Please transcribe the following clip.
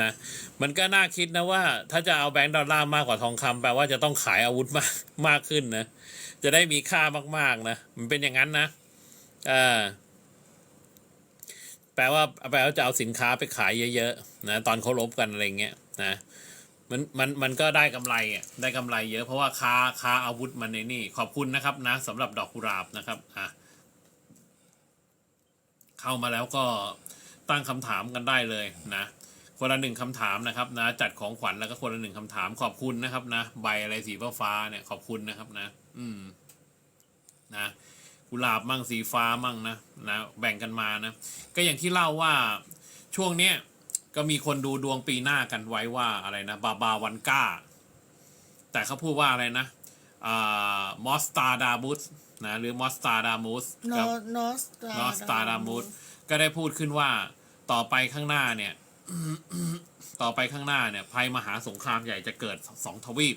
นะมันก็น่าคิดนะว่า ถ้าจะเอาแบงก์ดอลลาร์มากกว่าทองคำแปลว่าจะต้องขายอาวุธมากมากขึ้นนะ จะได้มีค่ามากๆนะ มันเป็นอย่างนั้นนะเออแปลว่าแปลว่าจะเอาสินค้าไปขายเยอะๆนะตอนเขาลบกันอะไรเงี้ยนะมันมันมันก็ได้กำไรอะได้กำไรเยอะเพราะว่าค้าค้าอาวุธมันในนี่ ขอบคุณนะครับนะสำหรับดอกกุหลาบนะครับอะเข้ามาแล้วก็ตั้งคำถามกันได้เลยนะ คนละหนึ่งคำถามนะครับนะจัดของขวัญแล้วก็คนละหนึ่งคำถามขอบคุณนะครับนะใบอะไรสีฟ้าฟ้าๆเนี่ยขอบคุณนะครับนะ อืมนะกุหลาบมั่งสีฟ้ามั่งนะนะแบ่งกันมานะ ก็อย่างที่เล่าว่าช่วงเนี้ยก็มีคนดูดวงปีหน้ากันไว้ว่าอะไรนะบาบาวันก้า แต่เขาพูดว่าอะไรนะอ่ามอสตาดามุสนะหรือมอสตาดามุสนกัอบนอสตานอสตาดามุสก็ได้พูดขึ้นว่าต่อไปข้างหน้าเนี่ย ต่อไปข้างหน้าเนี่ยภัยมหาสงครามใหญ่จะเกิดสองทวีป